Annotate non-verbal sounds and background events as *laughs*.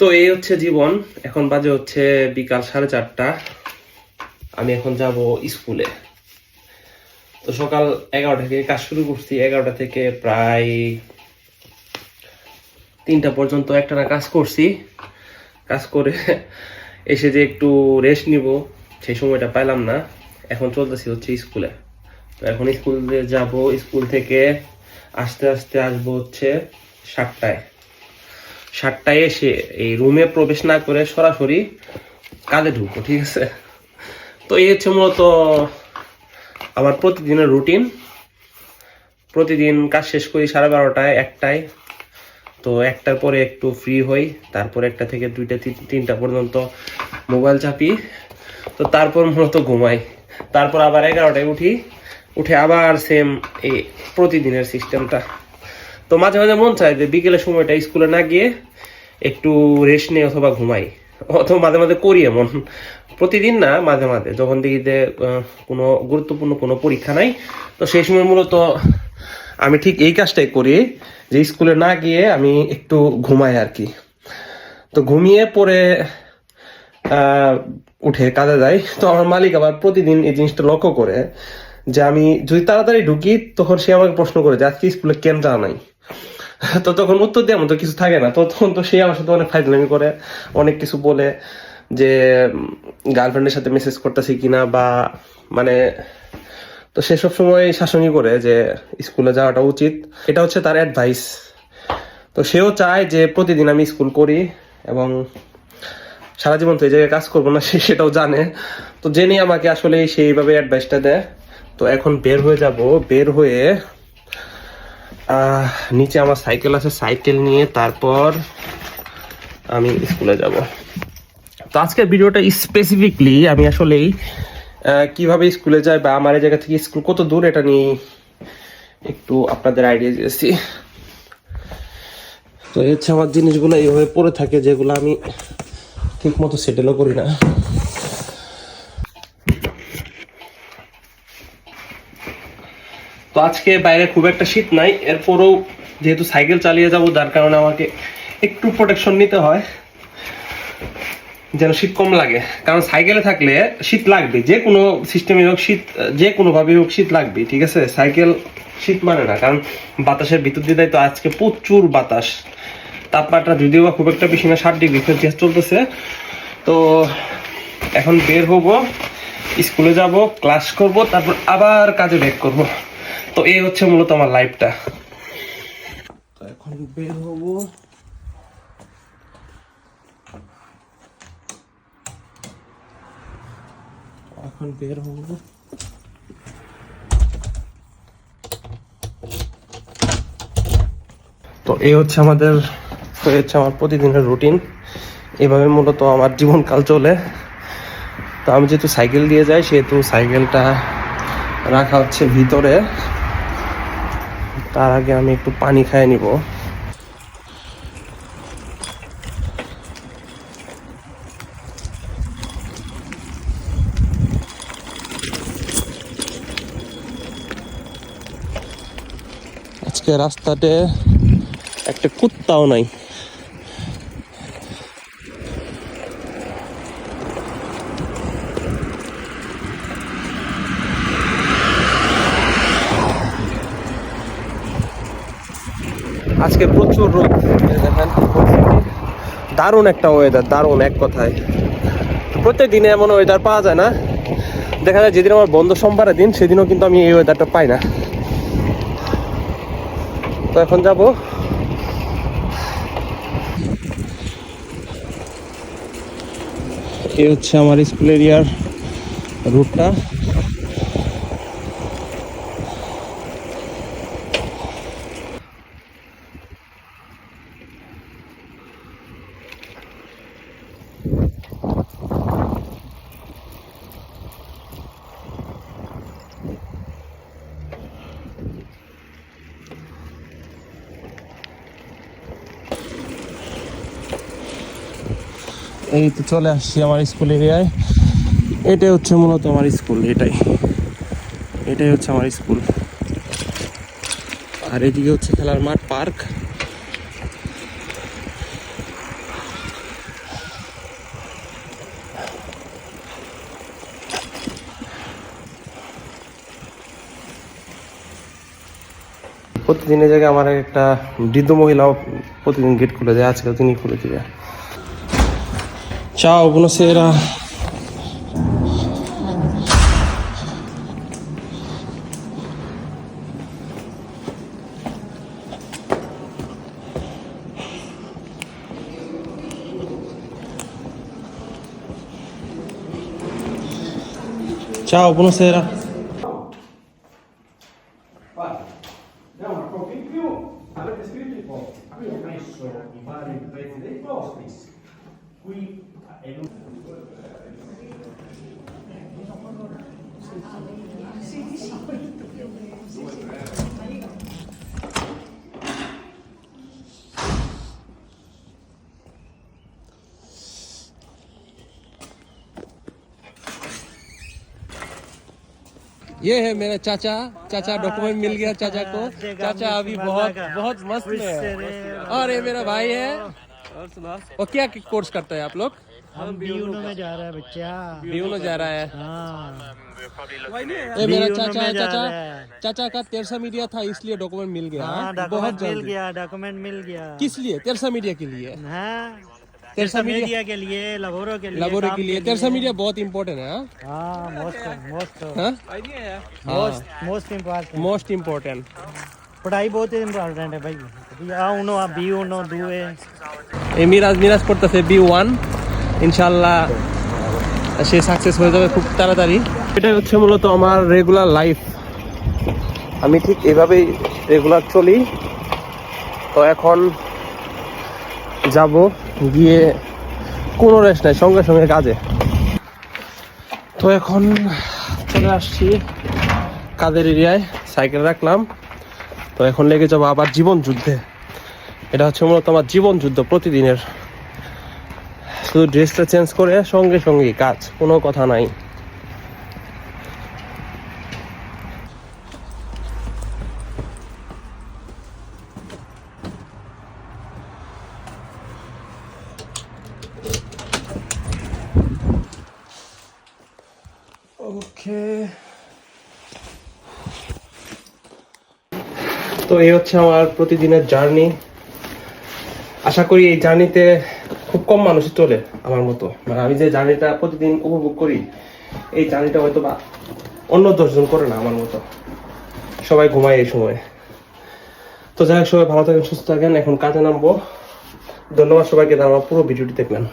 তো এই হচ্ছে জীবন। এখন বাজে হচ্ছে বিকাল সাড়ে চারটা। আমি এখন যাব স্কুলে। তো সকাল এগারোটা থেকে কাজ শুরু করছি। এগারোটা থেকে প্রায় তিনটা পর্যন্ত একটানা কাজ করছি। কাজ করে এসে যে একটু রেস্ট নিব, সেই সময়টা পাইলাম না। এখন চলতেছি হচ্ছে স্কুলে। তো এখন স্কুলে যাব। স্কুল থেকে আস্তে আস্তে আসব হচ্ছে সাতটায়। সাতটায় এসে এই রুমে প্রবেশ না করে সরাসরি কাজে ঢুকবো, ঠিক আছে? তো এই হচ্ছে মূলত আমার প্রতিদিনের রুটিন। প্রতিদিন কাজ শেষ করি সাড়ে বারোটায়, একটায়। তো একটার পরে একটু ফ্রি হই, তারপর একটা থেকে দুইটা, তিন- তিনটা পর্যন্ত মোবাইল চাপি। তো তারপর মূলত ঘুমাই। তারপর আবার এগারোটায় উঠি। উঠে আবার সেম এই প্রতিদিনের সিস্টেমটা তো মাঝে মাঝে মন চায় যে বিকেলের সময়টা স্কুলে না গিয়ে একটু রেস্ট নিয়ে অথবা ঘুমাই। অথবা মাঝে মাঝে করি এমন প্রতিদিন না, মাঝে মাঝে। যখন দেখি যে কোনো গুরুত্বপূর্ণ কোনো পরীক্ষা নাই, তো সেই সময় মূলত আমি ঠিক এই কাজটাই করি যে স্কুলে না গিয়ে আমি একটু ঘুমাই আর কি। তো ঘুমিয়ে পরে উঠে কাজে যাই। তো আমার মালিক আবার প্রতিদিন এই জিনিসটা লক্ষ্য করে যে আমি যদি তাড়াতাড়ি ঢুকি, তখন সে আমাকে প্রশ্ন করে যে, আজকে স্কুলে কেন যাওয়া নাই? *laughs* তো তখন উত্তর দেওয়ার মতো কিছু থাকে না। তো তখন তো সে আমার সাথে অনেক ফাইজলামি করে, অনেক কিছু বলে যে গার্লফ্রেন্ডের সাথে মেসেজ করতেছি কিনা বা মানে তো সে সব সময় শাসনই করে যে স্কুলে যাওয়াটা উচিত। এটা হচ্ছে তার অ্যাডভাইস তো সেও চায় যে, প্রতিদিন আমি স্কুল করি এবং সারা জীবন তো এই জায়গায় কাজ করব না, সে সেটাও জানে। তো জেনে আমাকে আসলে সেইভাবে অ্যাডভাইসটা দেয়। তো এখন বের হয়ে যাব, বের হয়ে নিচে আমার সাইকেল আছে, সাইকেল নিয়ে তারপর আমি স্কুলে যাব। তো আজকের ভিডিওটা স্পেসিফিকলি আমি আসলেই কীভাবে স্কুলে যাই বা আমার এই জায়গা থেকে স্কুল কত দূর, এটা নিয়ে একটু আপনাদের আইডিয়া দিয়েছি। তো হচ্ছে আমার জিনিসগুলো এইভাবে পড়ে থাকে, যেগুলো আমি ঠিক মতো সেটেলও করি না। আজকে বাইরে খুব একটা শীত নাই, এরপরও যেহেতু সাইকেল চালিয়ে যাব, যার কারণে আমাকে একটু প্রোটেকশন নিতে হয়, যেন শীত কম লাগে। কারণ সাইকেলে থাকলে শীত লাগবে, যে কোনো সিস্টেমে হোক শীত, যে কোনোভাবে হোক শীত লাগবে ঠিক আছে? সাইকেল শীত মানে না, কারণ বাতাসের ভিতর দিয়ে তো আজকে প্রচুর বাতাস। তাপমাত্রা যদিও বা খুব একটা বেশি না, ষাট ডিগ্রি সেলসিয়াস চলতেছে। তো এখন বের হব, স্কুলে যাব, ক্লাস করব, তারপর আবার কাজে ব্যাক করব। তো এই হচ্ছে মূলত আমার লাইফটা তো এখন বের হব। এখন বের হব। তো এই হচ্ছে আমাদের হচ্ছে আমার প্রতিদিনের রুটিন এভাবে মূলত আমার জীবনকাল চলে। তো আমি যেহেতু সাইকেল দিয়ে যাই, সেহেতু সাইকেলটা রাখা হচ্ছে ভিতরে। তার আগে আমি একটু পানি খাই নিব। আজকে রাস্তাতে একটা কুত্তাও নাই। আজকে প্রচুর রোদ। দেখেন, দারুণ একটা ওয়েদার দারুণ, এক কথায়। প্রত্যেক দিনে এমন ওয়েদার পাওয়া যায় না। দেখা যায় যেদিন আমার বন্ধ সোমবারের দিন, সেদিনও কিন্তু আমি এই ওয়েদারটা পাই না। তো এখন যাব। এই হচ্ছে আমার স্কুল এরিয়ার রুটটা এই তো চলে আসছি আমার স্কুল এরিয়ায় এটাই হচ্ছে মূলত আমার স্কুল, এটাই। এটাই হচ্ছে আমার স্কুল। আর এদিকে হচ্ছে খেলার মাঠ, পার্ক। প্রতিদিনের জায়গায় আমার একটা বৃদ্ধ মহিলাও প্রতিদিন গেট খুলে দেয়, আজকেও তিনি খুলে দেবে। Ciao, buonasera. Ciao, buonasera. Avete scritto i posti. Qui ho messo i vari prezzi dei posti. Qui. ये है मेरा चाचा। चाचा डॉक्यूमेंट मिल गया चाचा को। चाचा अभी बहुत बहुत मस्त है। और ये मेरा भाई है। और सुना और क्या कोर्स करते है आप लोग? हम बीयूनो में जा रहा है बच्चा। बीयूनो जा रहा है। हाँ। ये मेरा चाचा है चाचा। चाचा का तेरसा मीडिया था इसलिए डॉक्यूमेंट मिल गया हाँ बहुत डॉक्यूमेंट मिल गया डॉक्यूमेंट मिल गया। किस लिए? तेरसा मीडिया के लिए? हाँ। तेरसा मीडिया के लिए लबोरो के लिए लाबोरे काम के लिए। तेरसा मीडिया बहुत इम्पोर्टेंट है हाँ? हाँ मोस्ट मोस्ट हाँ? Most most important most important पढ़ाई बहुत इम्पोर्टेंट है भाई। आ उनो आ बी उनो दुए এই মিরাজ মিরাজ করতেছে বি ওয়ান ইনশাল্লাহ সে সাকসেস হয়ে যাবে খুব তাড়াতাড়ি। এটাই হচ্ছে মূলত আমার রেগুলার লাইফ আমি ঠিক এভাবেই রেগুলার চলি। তো এখন যাব গিয়ে কোনো রেস্ট নাই, সঙ্গে সঙ্গে কাজে। তো এখন চলে আসছি কাদের এরিয়ায় সাইকেল রাখলাম। তো এখন লেগে যাব আবার জীবন যুদ্ধে। এটা হচ্ছে মূলত আমার জীবন যুদ্ধ প্রতিদিনের। শুধু ড্রেসটা চেঞ্জ করে সঙ্গে সঙ্গে কাজ কোনো কথা নাই। ওকে। তো এই হচ্ছে আমার প্রতিদিনের জার্নি। আশা করি এই জার্নিতে খুব কম মানুষ চলে আমার মতো। মানে আমি যে জার্নিটা প্রতিদিন উপভোগ করি, এই জার্নিটা হয়তো বা অন্য দশজন করে না আমার মতো। সবাই ঘুমায় এই সময়। তো যাই হোক, সবাই ভালো থাকেন, সুস্থ থাকেন। এখন কাজে নামবো। ধন্যবাদ সবাইকে আমার পুরো ভিডিওটি দেখলেন